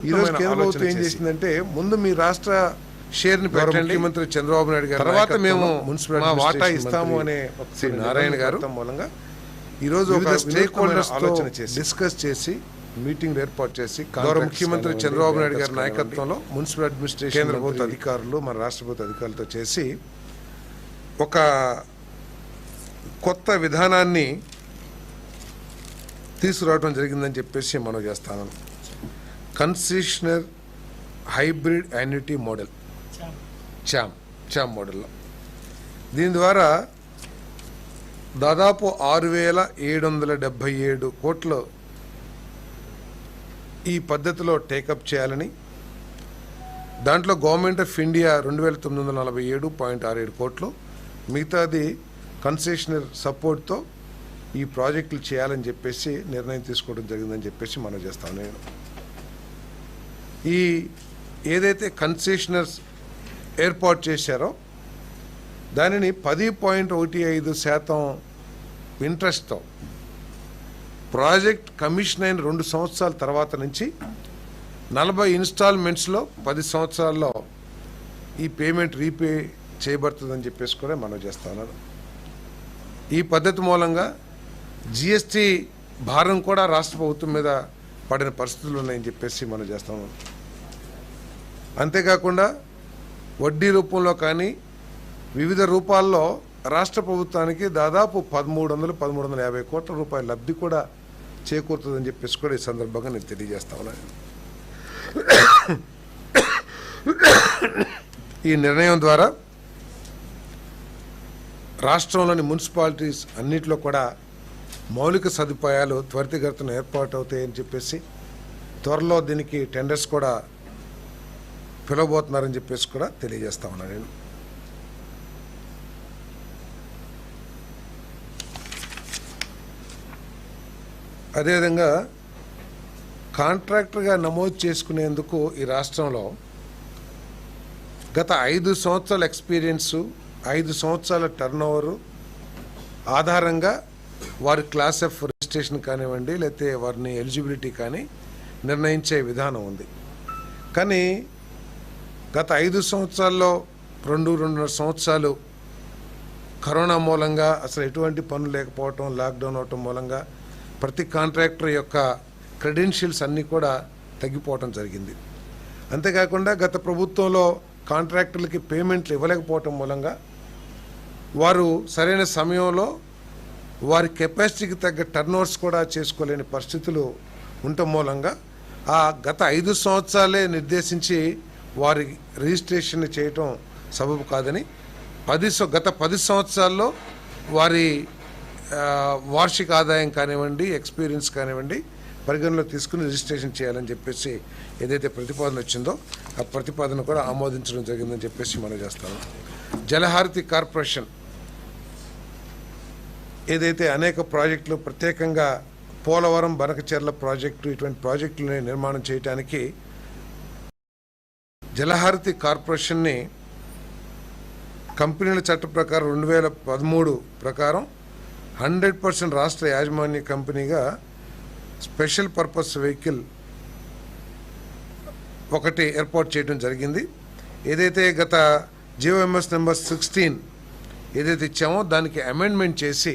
ఈ రోజు మనం కేంద్ర ప్రభుత్వం ఏం చేసి. చేసిందంటే ముందు మీ రాష్ట్ర షేర్ని పెట్టండి ముఖ్యమంత్రి చంద్రబాబు నాయుడు గారు తర్వాత మేము మున్సిపల్ వాటా ఇస్తాము అనే శ్రీ నారాయణ గారు మూలంగా ఈ రోజు ఒక స్టేక్ హోల్డర్స్ ఆలోచన చేసి. డిస్కస్ చేసి మీటింగ్ ఏర్పాటు చేసి గౌరవ ముఖ్యమంత్రి చంద్రబాబు నాయుడు గారి నాయకత్వంలో మున్సిపల్ అడ్మినిస్ట్రేషన్ కేంద్ర ప్రభుత్వ అధికారులు మన రాష్ట్ర ప్రభుత్వ అధికారులతో చేసి ఒక కొత్త విధానాన్ని తీసుకురావడం జరిగిందని చెప్పేసి మనం చేస్తాను కన్సెషనర్ హైబ్రిడ్ యాన్యుటీ మోడల్. చామ్. చామ్ మోడల్లో. దీని ద్వారా దాదాపు ఆరు వేల ఏడు వందల డెబ్భై ఏడు కోట్లు ఈ పద్ధతిలో టేకప్ చేయాలని దాంట్లో గవర్నమెంట్ ఆఫ్ ఇండియా రెండు వేల తొమ్మిది వందల నలభై ఏడు పాయింట్ ఆరు ఏడు కోట్లు మిగతాది కన్సెషనర్ సపోర్ట్తో ఈ ప్రాజెక్టులు చేయాలని చెప్పేసి నిర్ణయం తీసుకోవడం జరిగిందని చెప్పేసి మనం చేస్తాను నేను ఈ ఏదైతే కన్సెషనర్స్ ఏర్పాటు చేశారో దానిని పది పాయింట్ ఒకటి ఐదు శాతం ఇంట్రెస్ట్తో ప్రాజెక్ట్ కమిషన్ అయిన రెండు సంవత్సరాల తర్వాత నుంచి నలభై ఇన్స్టాల్మెంట్స్లో పది సంవత్సరాల్లో ఈ పేమెంట్ రీపే చేయబడుతుందని చెప్పేసి కూడా మనం చేస్తాను ఈ పద్ధతి మూలంగా జిఎస్టి భారం కూడా రాష్ట్ర ప్రభుత్వం మీద పడిన పరిస్థితులు ఉన్నాయని చెప్పేసి మనం చేస్తాము అంతేకాకుండా వడ్డీ రూపంలో కానీ వివిధ రూపాల్లో రాష్ట్ర ప్రభుత్వానికి దాదాపు పదమూడు వందలు పదమూడు వందల యాభై కోట్ల రూపాయల లబ్ధి కూడా చేకూరుతుందని చెప్పేసి కూడా ఈ సందర్భంగా నేను తెలియజేస్తా ఉన్నాను ఈ నిర్ణయం ద్వారా రాష్ట్రంలోని మున్సిపాలిటీస్ అన్నింటిలో కూడా మౌలిక సదుపాయాలు త్వరితగతిన ఏర్పాటు అవుతాయని చెప్పేసి త్వరలో దీనికి టెండర్స్ కూడా పిలవబోతున్నారని చెప్పేసి కూడా తెలియజేస్తా ఉన్నాను నేను. అదేవిధంగా కాంట్రాక్టర్గా నమోదు చేసుకునేందుకు ఈ రాష్ట్రంలో గత ఐదు సంవత్సరాల ఎక్స్పీరియన్సు ఐదు సంవత్సరాల టర్న్ ఆధారంగా వారి క్లాస్ ఆఫ్ రిజిస్ట్రేషన్ కానివ్వండి లేకపోతే వారిని ఎలిజిబిలిటీ కానీ నిర్ణయించే విధానం ఉంది. కానీ గత ఐదు సంవత్సరాల్లో రెండు రెండున్నర సంవత్సరాలు కరోనా మూలంగా అసలు ఎటువంటి పనులు లేకపోవటం లాక్డౌన్ అవటం మూలంగా ప్రతి కాంట్రాక్టర్ యొక్క క్రెడెన్షియల్స్ అన్నీ కూడా తగ్గిపోవటం జరిగింది. అంతేకాకుండా గత ప్రభుత్వంలో కాంట్రాక్టర్లకి పేమెంట్లు ఇవ్వలేకపోవటం మూలంగా వారు సరైన సమయంలో వారి కెపాసిటీకి తగ్గ టర్నోవర్స్ కూడా చేసుకోలేని పరిస్థితులు ఉండటం మూలంగా ఆ గత ఐదు సంవత్సరాలే నిర్దేశించి వారి రిజిస్ట్రేషన్ చేయటం సబబు కాదని పది గత పది సంవత్సరాల్లో వారి వార్షిక ఆదాయం కానివ్వండి ఎక్స్పీరియన్స్ కానివ్వండి పరిగణలో తీసుకుని రిజిస్ట్రేషన్ చేయాలని చెప్పేసి ఏదైతే ప్రతిపాదన వచ్చిందో ఆ ప్రతిపాదన కూడా ఆమోదించడం జరిగిందని చెప్పేసి మనం చేస్తాము. జలహారతి కార్పొరేషన్ ఏదైతే అనేక ప్రాజెక్టులు ప్రత్యేకంగా పోలవరం బనకచెర్ల ప్రాజెక్టు ఇటువంటి ప్రాజెక్టులని నిర్మాణం చేయడానికి జలహారతి కార్పొరేషన్ని కంపెనీల చట్ట ప్రకారం రెండు వేల పదమూడు ప్రకారం హండ్రెడ్ పర్సెంట్ రాష్ట్ర యాజమాన్య కంపెనీగా స్పెషల్ పర్పస్ వెహికల్ ఒకటి ఏర్పాటు చేయడం జరిగింది. ఏదైతే గత జియోఎంఎస్ నెంబర్ సిక్స్టీన్ ఏదైతే ఇచ్చామో దానికి అమెండ్మెంట్ చేసి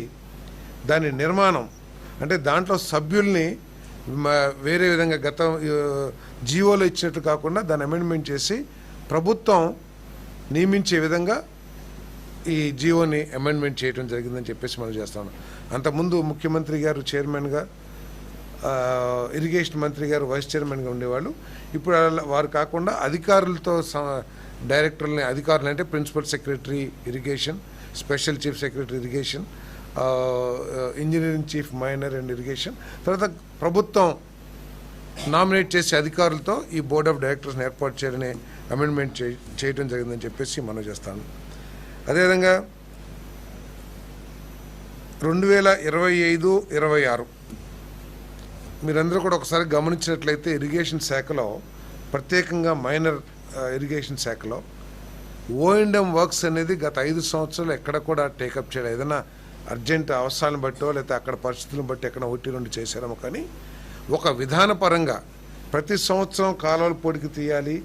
దాని నిర్మాణం. అంటే దాంట్లో సభ్యుల్ని వేరే విధంగా గత జీవోలో ఇచ్చినట్టు కాకుండా దాన్ని అమెండ్మెంట్ చేసి ప్రభుత్వం నియమించే విధంగా ఈ జీవోని అమెండ్మెంట్ చేయడం జరిగిందని చెప్పేసి మనం చేస్తాను అంతకుముందు ముఖ్యమంత్రి గారు చైర్మన్గా ఇరిగేషన్ మంత్రి గారు వైస్ చైర్మన్గా ఉండేవాళ్ళు. ఇప్పుడు అలా వారు కాకుండా అధికారులతో స- డైరెక్టర్లని అధికారులు అంటే principal secretary irrigation special chief secretary irrigation engineering chief minor and irrigation. తర్వాత ప్రభుత్వం నామినేట్ చేసే అధికారులతో ఈ బోర్డ్ ఆఫ్ డైరెక్టర్స్ని ఏర్పాటు చేయాలని అమెండ్మెంట్ చేయడం జరిగిందని చెప్పేసి మనం చేస్తాను. అదేవిధంగా రెండు వేల ఇరవై ఐదు ఇరవై ఆరు మీరందరూ కూడా ఒకసారి గమనించినట్లయితే ఇరిగేషన్ శాఖలో ప్రత్యేకంగా మైనర్ ఇరిగేషన్ శాఖలో ఓఎండ్ఎం వర్క్స్ అనేది గత ఐదు సంవత్సరాలు ఎక్కడ కూడా టేకప్ చేయలేదు. ఏదైనా అర్జెంట్ అవసరాలను బట్టో లేకపోతే అక్కడ పరిస్థితులను బట్టి ఎక్కడ ఒకటి రెండు చేశారేమో కానీ ఒక విధానపరంగా ప్రతి సంవత్సరం కాలువలు పొడికి తీయాలి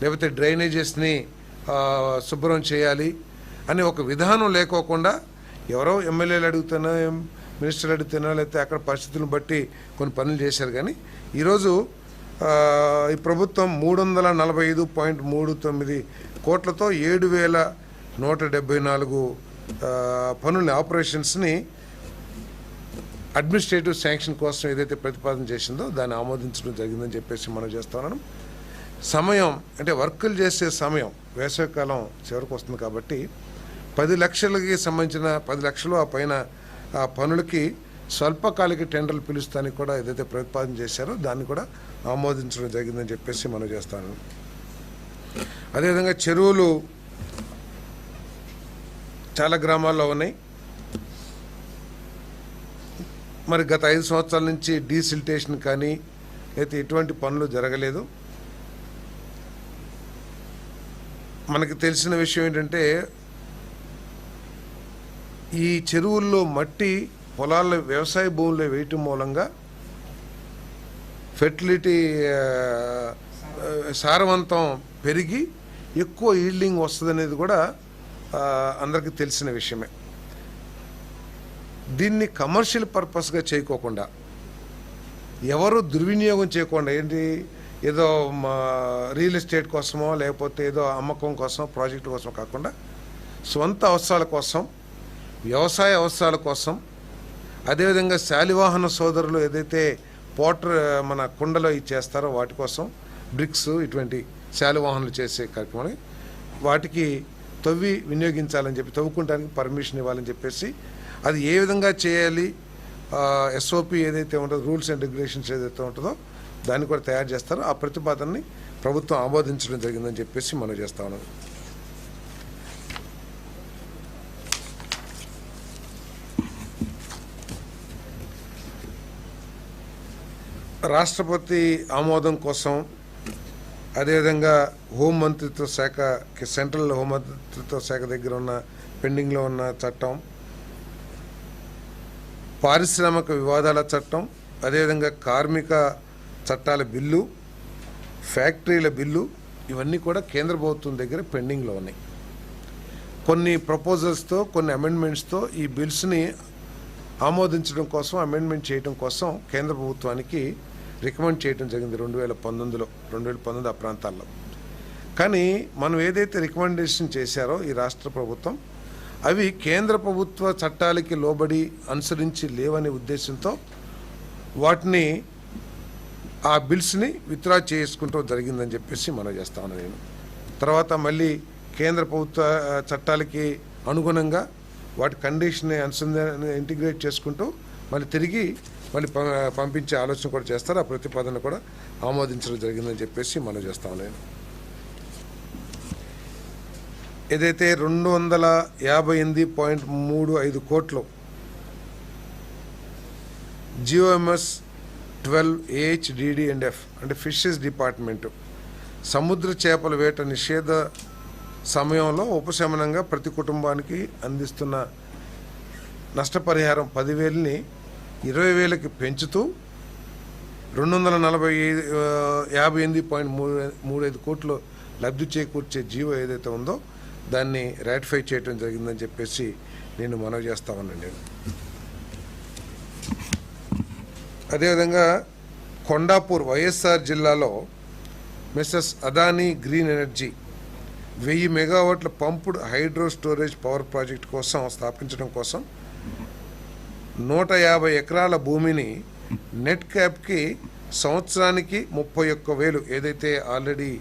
లేకపోతే డ్రైనేజెస్ని శుభ్రం చేయాలి అని ఒక విధానం లేకోకుండా ఎవరో ఎమ్మెల్యేలు అడుగుతున్నా మినిస్టర్లు అడుగుతున్నా లేకపోతే అక్కడ పరిస్థితులను బట్టి కొన్ని పనులు చేశారు కానీ ఈరోజు ఈ ప్రభుత్వం మూడు వందల నలభై ఐదు పాయింట్ మూడు తొమ్మిది కోట్లతో ఏడు వేల నూట డెబ్బై నాలుగు పనుల్ని ఆపరేషన్స్ని అడ్మినిస్ట్రేటివ్ శాంక్షన్ కోసం ఏదైతే ప్రతిపాదన చేసిందో దాన్ని ఆమోదించడం జరిగిందని చెప్పేసి మనం చేస్తున్నాం సమయం అంటే వర్కులు చేసే సమయం వేసవికాలం చివరికి వస్తుంది కాబట్టి పది లక్షలకి సంబంధించిన పది లక్షలు ఆ పైన ఆ పనులకి స్వల్పకాలిక టెండర్లు పిలుస్తానికి కూడా ఏదైతే ప్రతిపాదన చేశారో దాన్ని కూడా ఆమోదించడం జరిగిందని చెప్పేసి మనం చేస్తాను అదేవిధంగా చెరువులు చాలా గ్రామాల్లో ఉన్నాయి. మరి గత ఐదు సంవత్సరాల నుంచి డీసిల్టేషన్ కానీ అయితే ఎటువంటి పనులు జరగలేదు. మనకు తెలిసిన విషయం ఏంటంటే ఈ చెరువుల్లో మట్టి పొలాల్లో వ్యవసాయ భూముల్లో వేయటం మూలంగా ఫెర్టిలిటీ సారవంతం పెరిగి ఎక్కువ ఈల్డింగ్ వస్తుంది అనేది కూడా అందరికీ తెలిసిన విషయమే. దీన్ని కమర్షియల్ పర్పస్గా చేయకోకుండా ఎవరు దుర్వినియోగం చేయకుండా ఏంటి ఏదో మా రియల్ ఎస్టేట్ కోసమో లేకపోతే ఏదో అమ్మకం కోసం ప్రాజెక్టు కోసం కాకుండా సొంత అవసరాల కోసం వ్యవసాయ అవసరాల కోసం అదేవిధంగా శాలివాహన సోదరులు ఏదైతే పోటర్ మన కుండలో ఇచ్చేస్తారో వాటి కోసం బ్రిక్స్ ఇటువంటి శాలివాహనలు చేసే కార్యక్రమాలు వాటికి తవ్వి వినియోగించాలని చెప్పి తవ్వుకుంటానికి పర్మిషన్ ఇవ్వాలని చెప్పేసి అది ఏ విధంగా చేయాలి ఎస్ఓపి ఏదైతే ఉంటుందో రూల్స్ అండ్ రెగ్యులేషన్స్ ఏదైతే ఉంటుందో దాన్ని కూడా తయారు చేస్తారో ఆ ప్రతిపాదనని ప్రభుత్వం ఆమోదించడం జరిగిందని చెప్పేసి మనం చేస్తా ఉన్నాం. రాష్ట్రపతి ఆమోదం కోసం అదేవిధంగా హోం మంత్రిత్వ శాఖకి సెంట్రల్ హోం మంత్రిత్వ శాఖ దగ్గర ఉన్న పెండింగ్లో ఉన్న చట్టం పారిశ్రామిక వివాదాల చట్టం అదేవిధంగా కార్మిక చట్టాల బిల్లు ఫ్యాక్టరీల బిల్లు ఇవన్నీ కూడా కేంద్ర ప్రభుత్వం దగ్గర పెండింగ్లో ఉన్నాయి. కొన్ని ప్రపోజల్స్తో కొన్ని అమెండ్మెంట్స్తో ఈ బిల్స్ని ఆమోదించడం కోసం అమెండ్మెంట్ చేయడం కోసం కేంద్ర ప్రభుత్వానికి రికమెండ్ చేయడం జరిగింది రెండు వేల పంతొమ్మిదిలో. రెండు వేల పంతొమ్మిది ఆ ప్రాంతాల్లో. కానీ మనం ఏదైతే రికమెండేషన్ చేశారో ఈ రాష్ట్ర ప్రభుత్వం అవి కేంద్ర ప్రభుత్వ చట్టాలకి లోబడి అనుసరించి లేవనే ఉద్దేశంతో వాటిని ఆ బిల్స్ని విత్డ్రా చేసుకుంటూ జరిగిందని చెప్పేసి మనం చేస్తాను నేను. తర్వాత మళ్ళీ కేంద్ర ప్రభుత్వ చట్టాలకి అనుగుణంగా వాటి కండిషన్ని అనుసంధాన ఇంటిగ్రేట్ చేసుకుంటూ మళ్ళీ తిరిగి మళ్ళీ ప- పంపించే ఆలోచన కూడా చేస్తారు. ఆ ప్రతిపాదన కూడా ఆమోదించడం జరిగిందని చెప్పేసి మనం చేస్తాం. నేను ఏదైతే రెండు వందల యాభై ఎనిమిది పాయింట్ మూడు ఐదు కోట్లు G O Ms twelve AHDD and F అంటే ఫిషెస్ డిపార్ట్మెంటు సముద్ర చేపల వేట నిషేధ సమయంలో ఉపశమనంగా ప్రతి కుటుంబానికి అందిస్తున్న నష్టపరిహారం పదివేలని ఇరవై వేలకి పెంచుతూ రెండు వందల నలభై ఐదు యాభై ఎనిమిది పాయింట్ మూడు మూడు ఐదు కోట్లు లబ్ధి చేకూర్చే జీవో ఏదైతే ఉందో దాన్ని రాటిఫై చేయడం జరిగిందని చెప్పేసి నేను మనవి చేస్తా ఉన్నాను నేను. అదేవిధంగా కొండాపూర్ వైఎస్ఆర్ జిల్లాలో మిస్సెస్ అదానీ గ్రీన్ ఎనర్జీ వెయ్యి మెగావాట్ల pumped hydro storage power project కోసం స్థాపించడం కోసం నూట యాభై ఎకరాల భూమిని నెట్ క్యాప్కి సంవత్సరానికి ముప్పై ఒక్క వేలు ఏదైతే ఆల్రెడీ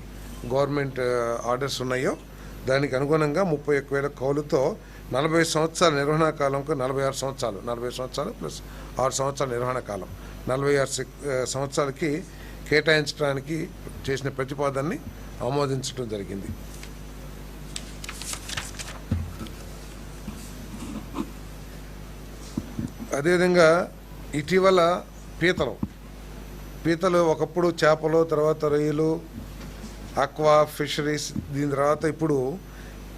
గవర్నమెంట్ ఆర్డర్స్ ఉన్నాయో దానికి అనుగుణంగా ముప్పై ఒక్క వేల కౌలుతో నలభై సంవత్సరాల నిర్వహణ కాలంకు నలభై ఆరు సంవత్సరాలు నలభై సంవత్సరాలు ప్లస్ ఆరు సంవత్సరాల నిర్వహణ కాలం. నలభై ఆరు సెక్- సంవత్సరాలకి కేటాయించడానికి చేసిన ప్రతిపాదనని ఆమోదించడం జరిగింది. అదేవిధంగా ఇటీవల పీతలు. పీతలు ఒకప్పుడు చేపలు తర్వాత రొయ్యలు ఆక్వా ఫిషరీస్ దీని తర్వాత ఇప్పుడు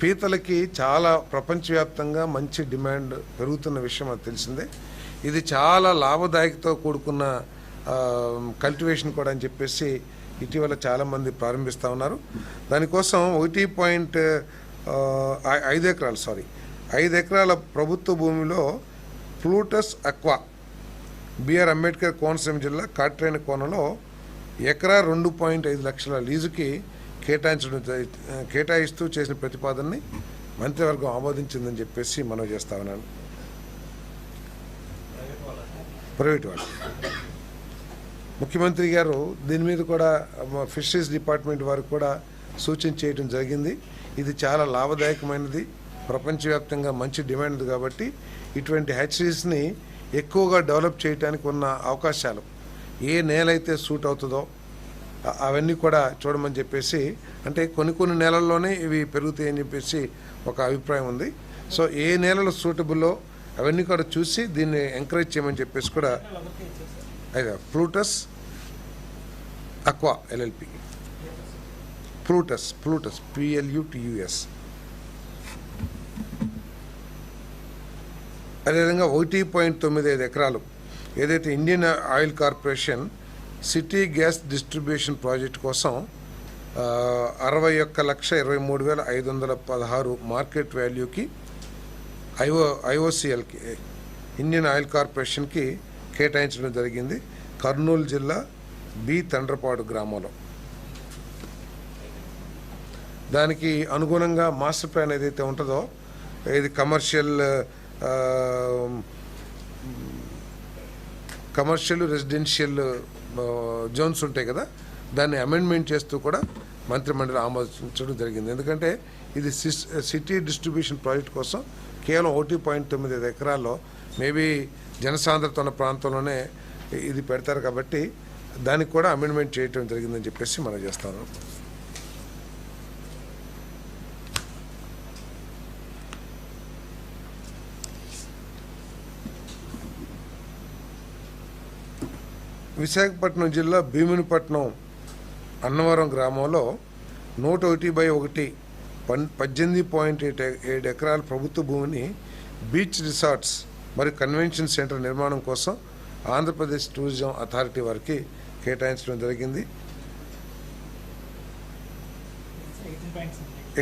పీతలకి చాలా ప్రపంచవ్యాప్తంగా మంచి డిమాండ్ పెరుగుతున్న విషయం అది తెలిసిందే. ఇది చాలా లాభదాయకతో కూడుకున్న కల్టివేషన్ కూడా అని చెప్పేసి ఇటీవల చాలామంది ప్రారంభిస్తూ ఉన్నారు. దానికోసం ఒకటి పాయింట్ ఐదు ఎకరాలు సారీ ఐదు ఎకరాల ప్రభుత్వ భూమిలో Plutus aqua BR Ambedkar Konaseema జిల్లా కాట్రేణ కోనలో ఎకరా రెండు పాయింట్ ఐదు లక్షల లీజుకి కేటాయించడం కేటాయిస్తూ చేసిన ప్రతిపాదనని మంత్రివర్గం ఆమోదించిందని చెప్పేసి మనం చేస్తా ఉన్నాను. ప్రైవేట్ వాళ్ళు. ముఖ్యమంత్రి గారు దీని మీద కూడా ఫిషరీస్ డిపార్ట్మెంట్ వారికి కూడా సూచన చేయడం జరిగింది. ఇది చాలా లాభదాయకమైనది. ప్రపంచవ్యాప్తంగా మంచి డిమాండ్ ఉంది కాబట్టి ఇటువంటి హ్యాచరీస్ని ఎక్కువగా డెవలప్ చేయడానికి ఉన్న అవకాశాలు ఏ నేల అయితే సూట్ అవుతుందో అవన్నీ కూడా చూడమని చెప్పేసి అంటే కొన్ని కొన్ని నేలల్లోనే ఇవి పెరుగుతాయని చెప్పేసి ఒక అభిప్రాయం ఉంది. సో ఏ నేలలు సూటబుల్లో అవన్నీ కూడా చూసి దీన్ని ఎంకరేజ్ చేయమని చెప్పేసి కూడా అదే Plutus aqua LLP Plutus Plutus P L U T U S అదేవిధంగా ఒకటి పాయింట్ తొమ్మిది ఐదు ఎకరాలు ఏదైతే Indian Oil Corporation city gas distribution project కోసం అరవై ఒక్క లక్ష ఇరవై మూడు వేల ఐదు వందల పదహారు మార్కెట్ వాల్యూకి ఐఓ ఐఓసిఎల్కి ఇండియన్ ఆయిల్ కార్పొరేషన్కి కేటాయించడం జరిగింది. కర్నూలు జిల్లా బి తండ్రపాడు గ్రామంలో. దానికి అనుగుణంగా మాస్టర్ ప్లాన్ ఏదైతే ఉంటుందో ఇది కమర్షియల్ కమర్షియల్ రెసిడెన్షియల్ జోన్స్ ఉంటాయి కదా దాన్ని అమెండ్మెంట్ చేస్తూ కూడా మంత్రిమండలి ఆమోదించడం జరిగింది. ఎందుకంటే ఇది సిటీ డిస్ట్రిబ్యూషన్ ప్రాజెక్ట్ కోసం కేవలం ఒకటి పాయింట్ తొమ్మిది ఐదు ఎకరాల్లో మేబీ జనసాంద్రత ఉన్న ప్రాంతంలోనే ఇది పెడతారు కాబట్టి దానికి కూడా అమెండ్మెంట్ చేయటం జరిగిందని చెప్పేసి మనం చేస్తాను. విశాఖపట్నం జిల్లా భీమునిపట్నం అన్నవరం గ్రామంలో నూట ఒకటి బై ఒకటి పన్ పద్దెనిమిది పాయింట్ ఎయిట్ ఏడు ఎకరాల ప్రభుత్వ భూమిని బీచ్ రిసార్ట్స్ మరియు కన్వెన్షన్ సెంటర్ నిర్మాణం కోసం ఆంధ్రప్రదేశ్ టూరిజం అథారిటీ వారికి కేటాయించడం జరిగింది.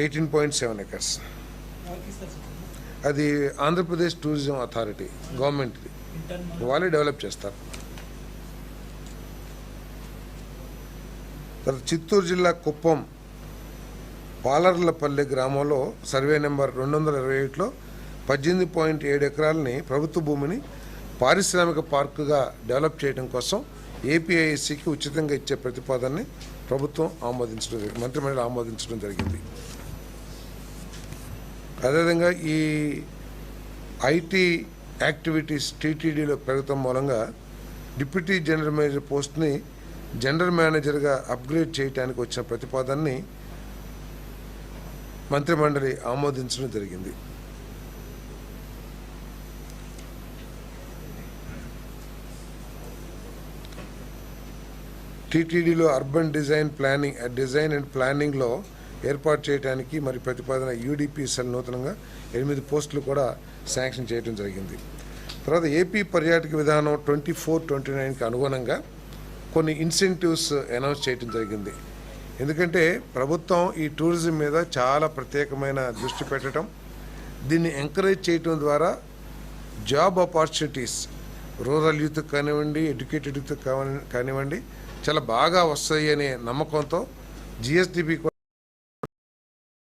Eighteen point seven acres. అది ఆంధ్రప్రదేశ్ టూరిజం అథారిటీ గవర్నమెంట్ది. వాళ్ళే డెవలప్ చేస్తారు. తర్వాత చిత్తూరు జిల్లా కుప్పం పాలర్లపల్లి గ్రామంలో సర్వే నెంబర్ రెండు వందల ఇరవై ఒకటిలో పద్దెనిమిది పాయింట్ ఏడు ఎకరాలని ప్రభుత్వ భూమిని పారిశ్రామిక పార్కుగా డెవలప్ చేయడం కోసం ఏపీఐసికి ఉచితంగా ఇచ్చే ప్రతిపాదనని ప్రభుత్వం ఆమోదించడం జరిగింది. మంత్రిమండలి ఆమోదించడం జరిగింది. అదేవిధంగా ఈ ఐటీ యాక్టివిటీస్ టీటీడీలో పెరగటం మూలంగా డిప్యూటీ జనరల్ మేనేజర్ పోస్ట్ని జనరల్ మేనేజర్గా అప్గ్రేడ్ చేయడానికి వచ్చిన ప్రతిపాదనని మంత్రిమండలి ఆమోదించడం జరిగింది. టీటీడీలో urban design planning design and ప్లానింగ్లో ఏర్పాటు చేయడానికి మరి ప్రతిపాదన యూడిపిఎస్ఎల్ నూతనంగా ఎనిమిది పోస్టులు కూడా శాంక్షన్ చేయడం జరిగింది. తర్వాత ఏపీ పర్యాటక విధానం ట్వంటీ ఫోర్ ట్వంటీ నైన్కి అనుగుణంగా కొన్ని ఇన్సెంటివ్స్ అనౌన్స్ చేయడం జరిగింది. ఎందుకంటే ప్రభుత్వం ఈ టూరిజం మీద చాలా ప్రత్యేకమైన దృష్టి పెట్టడం దీన్ని ఎంకరేజ్ చేయటం ద్వారా జాబ్ ఆపర్చునిటీస్ రూరల్ యూత్ కానివ్వండి ఎడ్యుకేటెడ్ యూత్ కాని- కానివ్వండి చాలా బాగా వస్తాయి అనే నమ్మకంతో జిఎస్డిపి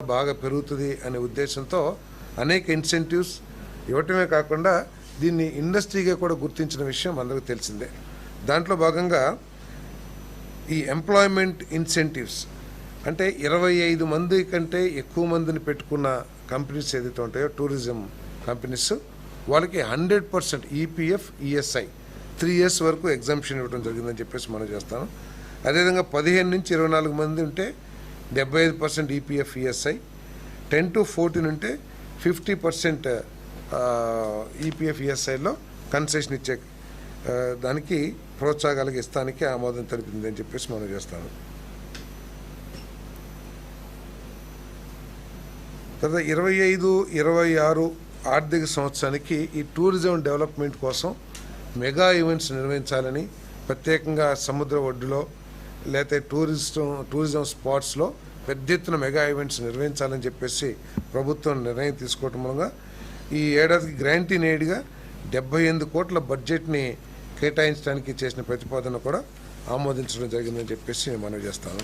బాగా పెరుగుతుంది అనే ఉద్దేశంతో అనేక ఇన్సెంటివ్స్ ఇవ్వటమే కాకుండా దీన్ని ఇండస్ట్రీగా కూడా గుర్తించిన విషయం అందరికీ తెలిసిందే. దాంట్లో భాగంగా ఈ ఎంప్లాయ్మెంట్ ఇన్సెంటివ్స్ అంటే ఇరవై ఐదు మంది కంటే ఎక్కువ మందిని పెట్టుకున్న కంపెనీస్ ఏదైతే ఉంటాయో టూరిజం కంపెనీస్ వాళ్ళకి hundred percent EPF ESI three years వరకు ఎగ్జామ్షన్ ఇవ్వడం జరిగిందని చెప్పేసి మనం చేస్తాను అదేవిధంగా పదిహేను నుంచి ఇరవై నాలుగు మంది ఉంటే డెబ్బై ఐదు percent EPF ESI ten to fourteen ఉంటే ఫిఫ్టీ పర్సెంట్ ఈపీఎఫ్ ఈఎస్ఐలో కన్సెషన్ ఇచ్చే దానికి ప్రోత్సాహాలకు ఇస్తానికి ఆమోదం తెలిపింది అని చెప్పేసి మనం చేస్తాను. తర్వాత ఇరవై ఐదు ఇరవై ఆరు ఆర్థిక సంవత్సరానికి ఈ టూరిజం డెవలప్మెంట్ కోసం మెగా ఈవెంట్స్ నిర్వహించాలని ప్రత్యేకంగా సముద్ర ఒడ్డులో లేకపోతే టూరిజం టూరిజం స్పాట్స్లో పెద్ద ఎత్తున మెగా ఈవెంట్స్ నిర్వహించాలని చెప్పేసి ప్రభుత్వం నిర్ణయం తీసుకోవటం మూలంగా ఈ ఏడాదికి గ్రాంటీ నేడుగా డెబ్బై ఎనిమిది కోట్ల బడ్జెట్ని కేటాయించడానికి చేసిన ప్రతిపాదన కూడా ఆమోదించడం జరిగిందని చెప్పేసి నేను మనవి చేస్తాను.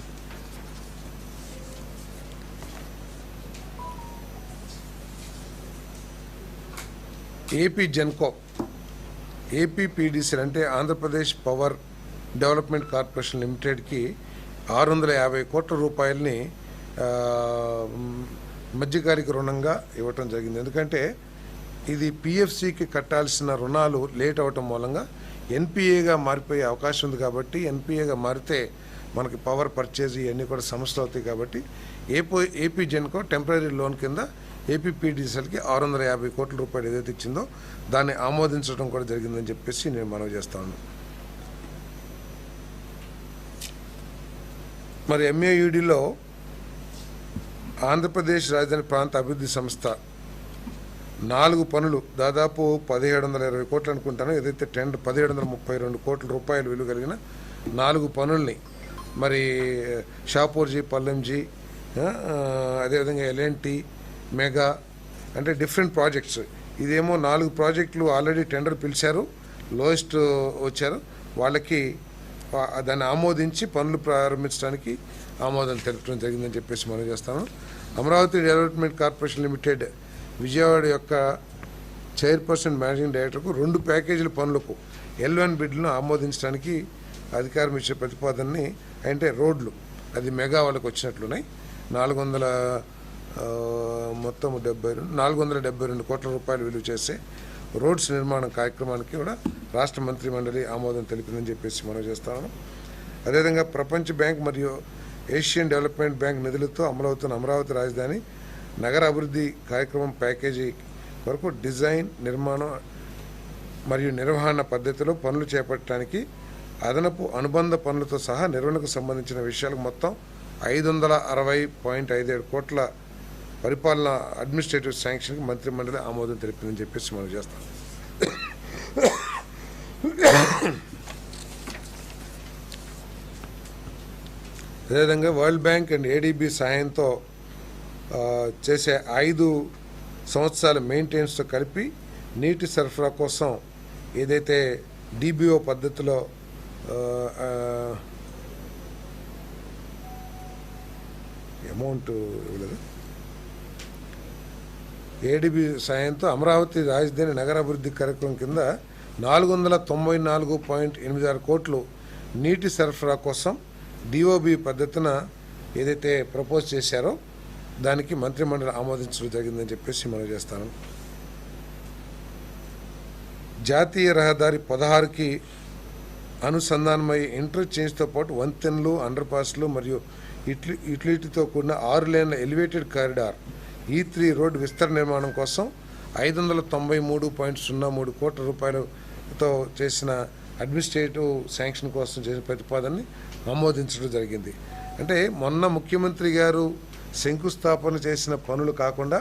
ఏపీ జెన్కో ఏపీపీడీసీ అంటే ఆంధ్రప్రదేశ్ పవర్ డెవలప్మెంట్ కార్పొరేషన్ లిమిటెడ్కి ఆరు వందల యాభై కోట్ల రూపాయలని మధ్యకారిక రుణంగా ఇవ్వటం జరిగింది. ఎందుకంటే ఇది పిఎఫ్సికి కట్టాల్సిన రుణాలు లేట్ అవటం మూలంగా ఎన్పిఏగా మారిపోయే అవకాశం ఉంది కాబట్టి ఎన్పిఏగా మారితే మనకి పవర్ పర్చేజ్ ఇవన్నీ కూడా సమస్యలు అవుతాయి కాబట్టి AP AP Genco temporary loan కింద ఏపీపీడీసీఎల్కి ఆరు వందల యాభై కోట్ల రూపాయలు ఏదైతే ఇచ్చిందో దాన్ని ఆమోదించడం కూడా జరిగిందని చెప్పేసి నేను మనవి చేస్తాను మరి ఎంఏయుడిలో ఆంధ్రప్రదేశ్ రాజధాని ప్రాంత అభివృద్ధి సంస్థ నాలుగు పనులు దాదాపు పదిహేడు వందల ఇరవై కోట్లు అనుకుంటాను. ఏదైతే టెండర్ పదిహేడు వందల ముప్పై రెండు కోట్ల రూపాయలు విలువ కలిగిన నాలుగు పనుల్ని మరి షాపూర్జీ పల్లెంజీ అదేవిధంగా ఎల్ఎన్టీ మెగా అంటే డిఫరెంట్ ప్రాజెక్ట్స్. ఇదేమో నాలుగు ప్రాజెక్టులు ఆల్రెడీ టెండర్ పిలిచారు లోయెస్ట్ వచ్చారు. వాళ్ళకి దాన్ని ఆమోదించి పనులు ప్రారంభించడానికి ఆమోదం తెలపడం జరిగిందని చెప్పేసి మనం చేస్తాను. Amaravati development corporation limited Vijayawada యొక్క చైర్పర్సన్ మేనేజింగ్ డైరెక్టర్కు రెండు ప్యాకేజీల పనులకు ఎల్ వన్ బిడ్లను ఆమోదించడానికి అధికారం ఇచ్చే ప్రతిపాదనని అంటే రోడ్లు అది మెగా వాళ్ళకి వచ్చినట్లున్నాయి. నాలుగు వందల మొత్తం డెబ్బై రెండు నాలుగు వందల డెబ్బై రెండు కోట్ల రూపాయలు విలువ చేసే రోడ్స్ నిర్మాణం కార్యక్రమానికి కూడా రాష్ట్ర మంత్రి మండలి ఆమోదం తెలిపిందని చెప్పేసి మనం చేస్తాను అదేవిధంగా ప్రపంచ బ్యాంక్ మరియు ఏషియన్ డెవలప్మెంట్ బ్యాంక్ నిధులతో అమలవుతున్న అమరావతి రాజధాని నగర అభివృద్ధి కార్యక్రమం ప్యాకేజీ వరకు డిజైన్ నిర్మాణం మరియు నిర్వహణ పద్ధతిలో పనులు చేపట్టడానికి అదనపు అనుబంధ పనులతో సహా నిర్వహణకు సంబంధించిన విషయాలకు మొత్తం ఐదు వందల అరవై పాయింట్ ఐదేడు కోట్ల పరిపాలన అడ్మినిస్ట్రేటివ్ శాంక్షన్కి మంత్రి మండలి ఆమోదం తెలిపిందని చెప్పేసి మనం చేస్తాం. అదేవిధంగా వరల్డ్ బ్యాంక్ అండ్ ఏడీబీ సాయంతో చేసే ఐదు సంవత్సరాల మెయింటెనెన్స్తో కలిపి నీటి సరఫరా కోసం ఏదైతే డిబిఓ పద్ధతిలో అమౌంట్ ఇవ్వలేదు. ఏడిబి సాయంతో అమరావతి రాజధాని నగరాభివృద్ధి కార్యక్రమం కింద నాలుగు వందల తొంభై నాలుగు పాయింట్ ఎనిమిది ఆరు కోట్లు నీటి సరఫరా కోసం డిఓబి పద్ధతిన ఏదైతే ప్రపోజ్ చేశారో దానికి మంత్రిమండలి ఆమోదించడం జరిగిందని చెప్పేసి మనం చేస్తాను. జాతీయ రహదారి పదహారుకి అనుసంధానమయ్యే ఇంటర్చేంజ్తో పాటు వంతెనలు అండర్ పాస్లు మరియు ఇట్లి యూటిలిటీతో కూడిన ఆరు లేన్ల ఎలివేటెడ్ కారిడార్ ఈ త్రీ రోడ్ విస్తరణ నిర్మాణం కోసం ఐదు వందల తొంభై మూడు పాయింట్ సున్నా మూడు కోట్ల రూపాయలతో చేసిన అడ్మినిస్ట్రేటివ్ శాంక్షన్ కోసం చేసిన ప్రతిపాదనని ఆమోదించడం జరిగింది. అంటే మొన్న ముఖ్యమంత్రి గారు శంకుస్థాపన చేసిన పనులు కాకుండా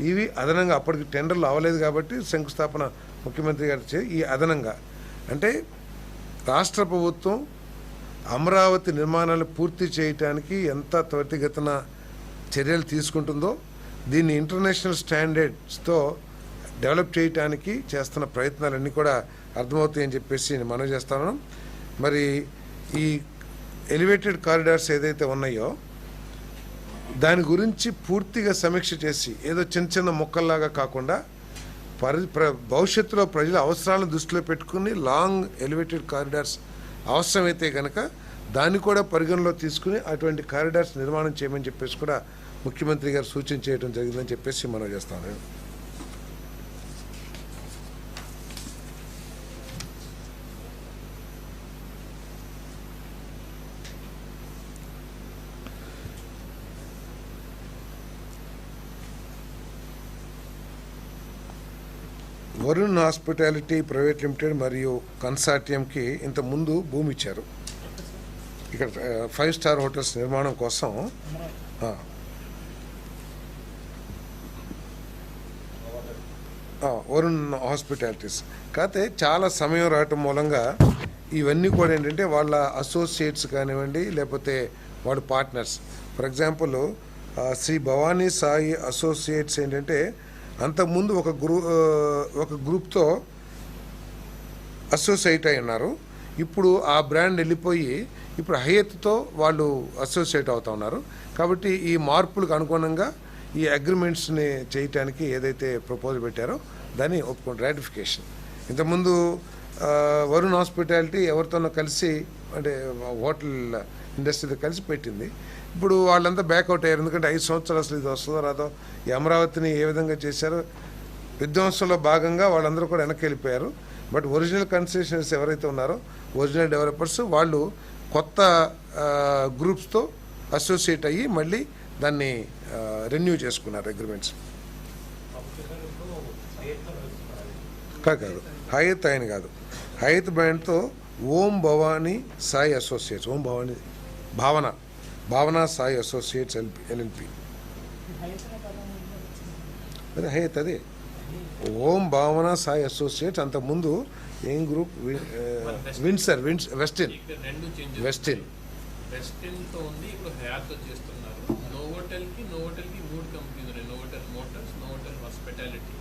ఇవి అదనంగా అప్పటికి టెండర్లు అవ్వలేదు కాబట్టి శంకుస్థాపన ముఖ్యమంత్రి గారు చే ఈ అదనంగా. అంటే రాష్ట్ర ప్రభుత్వం అమరావతి నిర్మాణాలు పూర్తి చేయటానికి ఎంత త్వరితగతిన చర్యలు తీసుకుంటుందో దీన్ని ఇంటర్నేషనల్ స్టాండర్డ్స్తో డెవలప్ చేయటానికి చేస్తున్న ప్రయత్నాలన్నీ కూడా అర్థమవుతాయని చెప్పేసి నేను మనవి చేస్తాను మరి ఈ ఎలివేటెడ్ కారిడార్స్ ఏదైతే ఉన్నాయో దాని గురించి పూర్తిగా సమీక్ష చేసి ఏదో చిన్న చిన్న మొక్కల్లాగా కాకుండా పరి ప్ర భవిష్యత్తులో ప్రజల అవసరాలను దృష్టిలో పెట్టుకుని లాంగ్ ఎలివేటెడ్ కారిడార్స్ అవసరమైతే కనుక దాన్ని కూడా పరిగణలో తీసుకుని అటువంటి కారిడార్స్ నిర్మాణం చేయమని చెప్పేసి కూడా ముఖ్యమంత్రి గారు సూచన చేయడం జరిగిందని చెప్పేసి మనం చేస్తాను వరుణ్ హాస్పిటాలిటీ ప్రైవేట్ లిమిటెడ్ మరియు కన్సార్టియంకి ఇంత ముందు భూమి ఇచ్చారు. ఇక్కడ ఫైవ్ స్టార్ హోటల్స్ నిర్మాణం కోసం వరుణ్ హాస్పిటాలిటీస్. కాకపోతే చాలా సమయం రావటం మూలంగా ఇవన్నీ కూడా ఏంటంటే వాళ్ళ అసోసియేట్స్ కానివ్వండి లేకపోతే వాళ్ళ partners. For example Sri Bhavani Sai associates ఏంటంటే అంతకుముందు ఒక గ్రూ ఒక గ్రూప్తో అసోసియేట్ అయి ఉన్నారు. ఇప్పుడు ఆ బ్రాండ్ వెళ్ళిపోయి ఇప్పుడు హయత్తో వాళ్ళు అసోసియేట్ అవుతా ఉన్నారు. కాబట్టి ఈ మార్పులకు అనుగుణంగా ఈ అగ్రిమెంట్స్ని చేయటానికి ఏదైతే ప్రపోజల్ పెట్టారో దాన్ని ఒప్పుకోండి. రాటిఫికేషన్ ఇంతకుముందు వరుణ్ హాస్పిటాలిటీ ఎవరితోనో కలిసి అంటే హోటల్ ఇండస్ట్రీతో కలిసి పెట్టింది. ఇప్పుడు వాళ్ళంతా బ్యాక్అవుట్ అయ్యారు. ఎందుకంటే ఐదు సంవత్సరాలు అసలు ఇది వస్తుందో రాదో ఈ అమరావతిని ఏ విధంగా చేశారో విధ్వంసంలో భాగంగా వాళ్ళందరూ కూడా వెనక్కి వెళ్ళిపోయారు. బట్ ఒరిజినల్ కన్సెషన్స్ ఎవరైతే ఉన్నారో ఒరిజినల్ డెవలపర్స్ వాళ్ళు కొత్త గ్రూప్స్తో అసోసియేట్ అయ్యి మళ్ళీ దాన్ని రెన్యూ చేసుకున్నారు అగ్రిమెంట్స్ కాదు కాదు. హయత్ ఆయన కాదు. హయత్ బ్రాండ్తో Om Bhavani Sai associates Om Bhavani Bhavana. Bhavana Sai associates LP LLP అదే హయత్ అదే. ఓం భావన సాయి అసోసియేట్స్ అంతకుముందు ఏం గ్రూప్? విన్సర్ విన్స్ వెస్టిన్. Westin Westin. తో ఉంది ఇప్పుడు హయాత్తో చేస్తున్నారు. నోవోటెల్కి నోవోటెల్కి మూడు కంపెనీలు ఉన్నాయి. Novotel motors Novotel hospitality.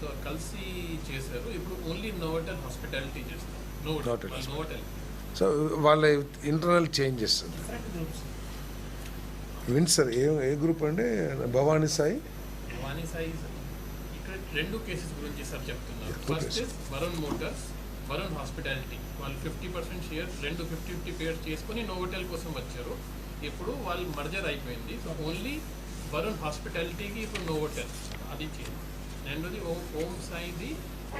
So కలిసి చేశారు. ఇప్పుడు ఓన్లీ నోవోటెల్ హాస్పిటాలిటీ చేస్తారు. Novotel. Novotel Novotel. సో వాళ్ళ internal changes. Windsor A A group అండి? భవానీ సాయి? వాణి సాయి ఇక్కడ రెండు కేసెస్ గురించి సార్ చెప్తున్నారు first. Varun motors Varun hospitality వాళ్ళు ఫిఫ్టీ పర్సెంట్ షేర్ రెండు ఫిఫ్టీ ఫిఫ్టీ పేర్ చేసుకుని నోవోటెల్ కోసం వచ్చారు. ఇప్పుడు వాళ్ళు మర్జర్ అయిపోయింది. సో ఓన్లీ వరుణ్ హాస్పిటాలిటీకి ఇప్పుడు నోవోటెల్ అది రెండోది ఓం ఓం సాయిది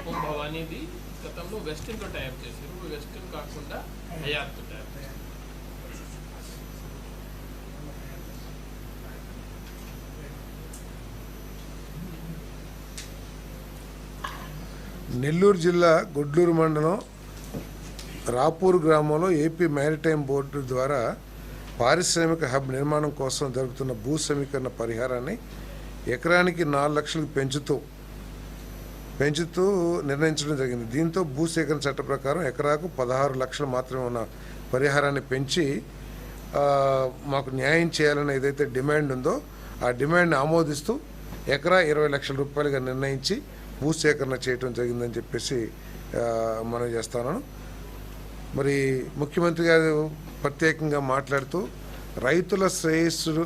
ఓం భవానీది. గతంలో వెస్టర్న్తో టైప్ చేశారు. వెస్టర్న్ కాకుండా హయాత్తో టైప్ చేశారు నెల్లూరు జిల్లా గుడ్లూరు మండలం రాపూర్ గ్రామంలో ఏపీ మ్యారిటైమ్ బోర్డు ద్వారా పారిశ్రామిక హబ్ నిర్మాణం కోసం జరుగుతున్న భూ సమీకరణ పరిహారాన్ని ఎకరానికి నాలుగు లక్షలకు పెంచుతూ పెంచుతూ నిర్ణయించడం జరిగింది. దీంతో భూసేకరణ చట్ట ప్రకారం ఎకరాకు పదహారు లక్షలు మాత్రమే ఉన్న పరిహారాన్ని పెంచి మాకు న్యాయం చేయాలని ఏదైతే డిమాండ్ ఉందో ఆ డిమాండ్ని ఆమోదిస్తూ ఎకరా ఇరవై లక్షల రూపాయలుగా నిర్ణయించి భూసేకరణ చేయటం జరిగిందని చెప్పేసి మనం చేస్తాను. మరి ముఖ్యమంత్రి గారు ప్రత్యేకంగా మాట్లాడుతూ రైతుల శ్రేయస్సులు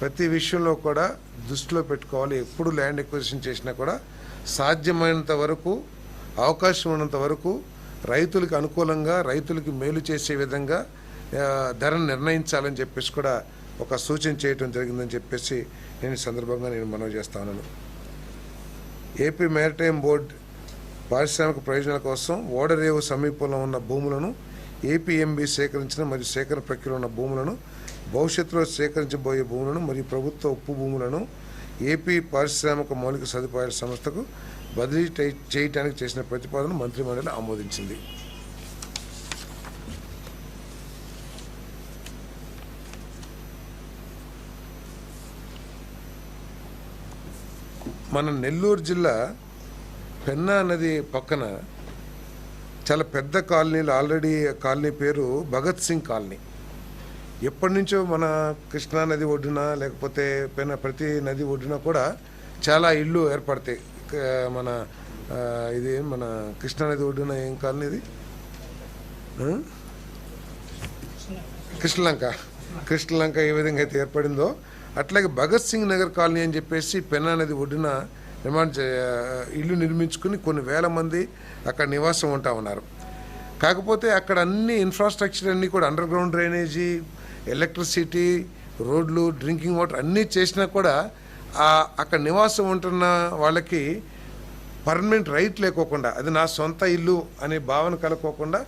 ప్రతి విషయంలో కూడా దృష్టిలో పెట్టుకోవాలి. ఎప్పుడు ల్యాండ్ ఎక్విజిషన్ చేసినా కూడా సాధ్యమైనంత వరకు అవకాశం ఉన్నంత వరకు రైతులకు అనుకూలంగా రైతులకి మేలు చేసే విధంగా ధరను నిర్ణయించాలని చెప్పేసి కూడా ఒక సూచన చేయటం జరిగిందని చెప్పేసి నేను ఈ సందర్భంగా నేను మనవి చేస్తాను ఏపీ మ్యారిటైమ్ బోర్డ్ పారిశ్రామిక ప్రయోజనాల కోసం ఓడరేవు సమీపంలో ఉన్న భూములను ఏపీఎంబి సేకరించిన మరియు సేకరణ ప్రక్రియలో ఉన్న భూములను భవిష్యత్తులో సేకరించబోయే భూములను మరియు ప్రభుత్వ ఉప్పు భూములను ఏపీ పారిశ్రామిక మౌలిక సదుపాయాల సంస్థకు బదిలీ చేయటానికి చేసిన ప్రతిపాదన మంత్రిమండలి ఆమోదించింది. మన నెల్లూరు జిల్లా పెన్నా నది పక్కన చాలా పెద్ద కాలనీలు ఆల్రెడీ కాలనీ పేరు భగత్ సింగ్ కాలనీ. ఎప్పటి నుంచో మన కృష్ణా నది ఒడ్డున లేకపోతే పెన్న ప్రతి నది ఒడ్డున కూడా చాలా ఇళ్ళు ఏర్పడతాయి. మన ఇది మన కృష్ణా నది ఒడ్డున ఏం కాలనీ ఇది? కృష్ణలంక. కృష్ణలంక ఏ విధంగా అయితే ఏర్పడిందో అట్లాగే భగత్ సింగ్ నగర్ కాలనీ అని చెప్పేసి పెన్నా నది ఒడ్డున నిర్మాణం ఇల్లు నిర్మించుకుని కొన్ని వేల మంది అక్కడ నివాసం ఉంటా ఉన్నారు. కాకపోతే అక్కడ అన్ని ఇన్ఫ్రాస్ట్రక్చర్ అన్నీ కూడా అండర్ గ్రౌండ్ డ్రైనేజీ ఎలక్ట్రిసిటీ రోడ్లు డ్రింకింగ్ వాటర్ అన్నీ చేసినా కూడా ఆ అక్కడ నివాసం ఉంటున్న వాళ్ళకి పర్మనెంట్ రైట్ లేకోకుండా అది నా సొంత ఇల్లు అనే భావన కలకోకుండా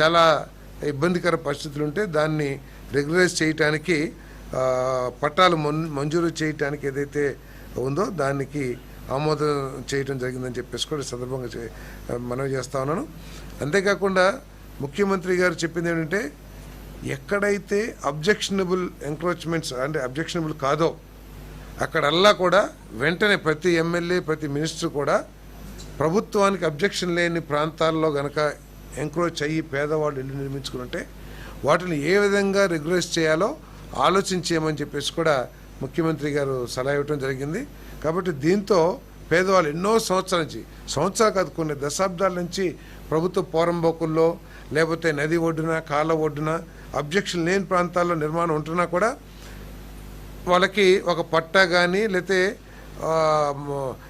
చాలా ఇబ్బందికర పరిస్థితులు ఉంటే దాన్ని రెగ్యులైజ్ చేయటానికి పట్టాలు మంజూరు చేయటానికి ఏదైతే ఉందో దానికి ఆమోదం చేయటం జరిగిందని చెప్పేసి కూడా సందర్భంగా చే- మనవి చేస్తా ఉన్నాను. అంతేకాకుండా ముఖ్యమంత్రి గారు చెప్పింది ఏంటంటే ఎక్కడైతే అబ్జెక్షనబుల్ ఎంక్రోచ్మెంట్స్ అంటే అబ్జెక్షనబుల్ కాదో అక్కడల్లా కూడా వెంటనే ప్రతి ఎమ్మెల్యే ప్రతి మినిస్టర్ కూడా ప్రభుత్వానికి అబ్జెక్షన్ లేని ప్రాంతాల్లో గనక ఎంక్రోచ్ అయ్యి పేదవాళ్ళు ఇల్లు నిర్మించుకుంటే వాటిని ఏ విధంగా రెగ్యులైజ్ చేయాలో ఆలోచించేయమని చెప్పేసి కూడా ముఖ్యమంత్రి గారు సలహా ఇవ్వడం జరిగింది. కాబట్టి దీంతో పేదవాళ్ళు ఎన్నో సంవత్సరాల నుంచి సంవత్సరాలు కాదు కొన్ని దశాబ్దాల నుంచి ప్రభుత్వ పోరంబోకుల్లో లేకపోతే నది ఒడ్డున కాళ్ళ ఒడ్డున అబ్జెక్షన్ లేని ప్రాంతాల్లో నిర్మాణం ఉంటున్నా కూడా వాళ్ళకి ఒక పట్టా కానీ లేతే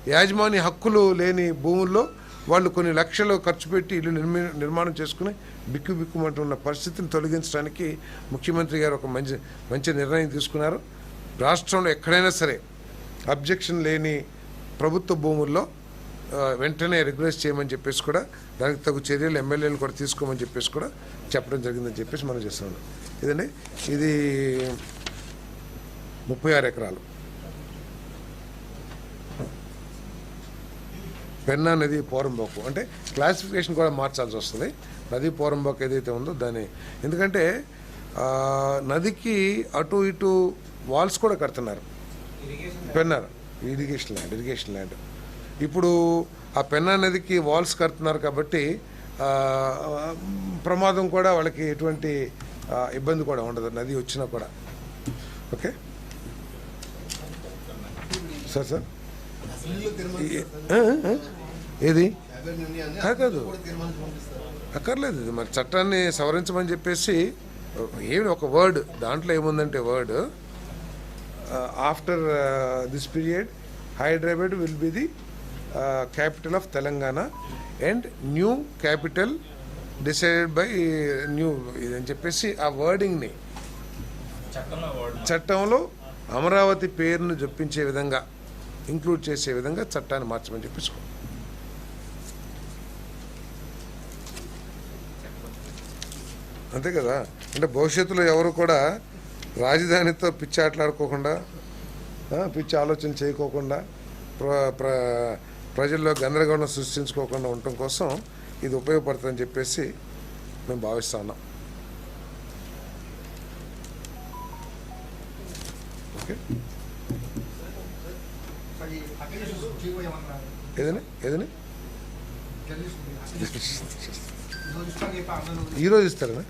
యాజమాన్య హక్కులు లేని భూముల్లో వాళ్ళు కొన్ని లక్షలు ఖర్చు పెట్టి ఇల్లు నిర్మాణం చేసుకుని బిక్కు బిక్కుమంటున్న పరిస్థితిని తొలగించడానికి ముఖ్యమంత్రి గారు ఒక మంచి మంచి నిర్ణయం తీసుకున్నారు. రాష్ట్రంలో ఎక్కడైనా సరే అబ్జెక్షన్ లేని ప్రభుత్వ భూముల్లో వెంటనే రెగ్యులైజ్ చేయమని చెప్పేసి కూడా దానికి తగు చర్యలు ఎమ్మెల్యేలు కూడా తీసుకోమని చెప్పేసి కూడా చెప్పడం జరిగిందని చెప్పేసి మనం చేస్తున్నాం. ఇదండి. ఇది ముప్పై ఆరు ఎకరాలు. పెన్నా నది పోరంబోకు అంటే క్లాసిఫికేషన్ కూడా మార్చాల్సి వస్తుంది. నది పోరంబోకు ఏదైతే ఉందో దాన్ని. ఎందుకంటే నదికి అటు ఇటు వాల్స్ కూడా కడుతున్నారు. Pennar irrigation land irrigation land ఇప్పుడు ఆ పెన్నా నదికి వాల్స్ కడుతున్నారు కాబట్టి ప్రమాదం కూడా వాళ్ళకి ఎటువంటి ఇబ్బంది కూడా ఉండదు. నది వచ్చినా కూడా. ఓకే? Sir sir? ఏది? కాదు. అక్కర్లేదు. ఇది మరి చట్టాన్ని సవరించమని చెప్పేసి ఏమి ఒక వర్డ్ దాంట్లో ఏముందంటే word after this period Hyderabad will be the capital of Telangana and new capital decided by new ఇదని చెప్పేసి ఆ వర్డింగ్ని చట్టంలో అమరావతి పేరును జొప్పించే విధంగా ఇంక్లూడ్ చేసే విధంగా చట్టాన్ని మార్చమని చెప్పేసి అంతే కదా? అంటే భవిష్యత్తులో ఎవరు కూడా రాజధానితో పిచ్చి ఆటలాడుకోకుండా పిచ్చి ఆలోచన చేయకోకుండా ప్ర ప్ర ప్రజల్లో గందరగోళం సృష్టించుకోకుండా ఉండటం కోసం ఇది ఉపయోగపడుతుందని చెప్పేసి మేము భావిస్తా ఉన్నాం. ఓకే? ఏదని? ఏదని? ఈరోజు ఇస్తారా?